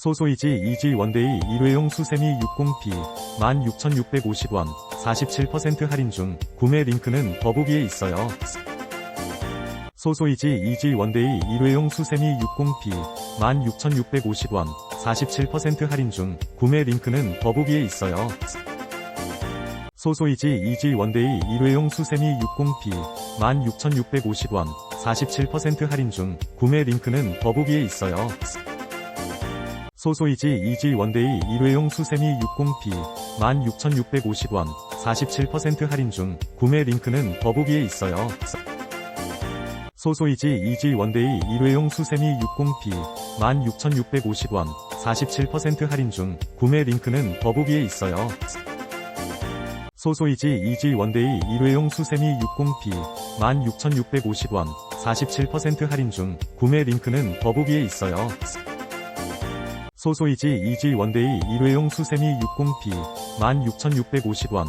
소소이지 이지 원데이 일회용 수세미 60P 16,650원 47% 할인 중 구매 링크는 더보기에 있어요. 소소이지 이지 원데이 일회용 수세미 60P 16,650원 47% 할인 중 구매 링크는 더보기에 있어요. 소소이지 이지 원데이 일회용 수세미 60P 16,650원 47% 할인 중 구매 링크는 더보기에 있어요. 소소이지 이지 원데이 일회용 수세미 60P 16,650원 47% 할인 중 구매 링크는 더보기에 있어요. 소소이지 이지 원데이 일회용 수세미 60P 16,650원 47% 할인 중 구매 링크는 더보기에 있어요. 소소이지 이지 원데이 일회용 수세미 60P 16,650원 47% 할인 중 구매 링크는 더보기에 있어요. 소소이지 이지 원데이 일회용 수세미 60P 16,650원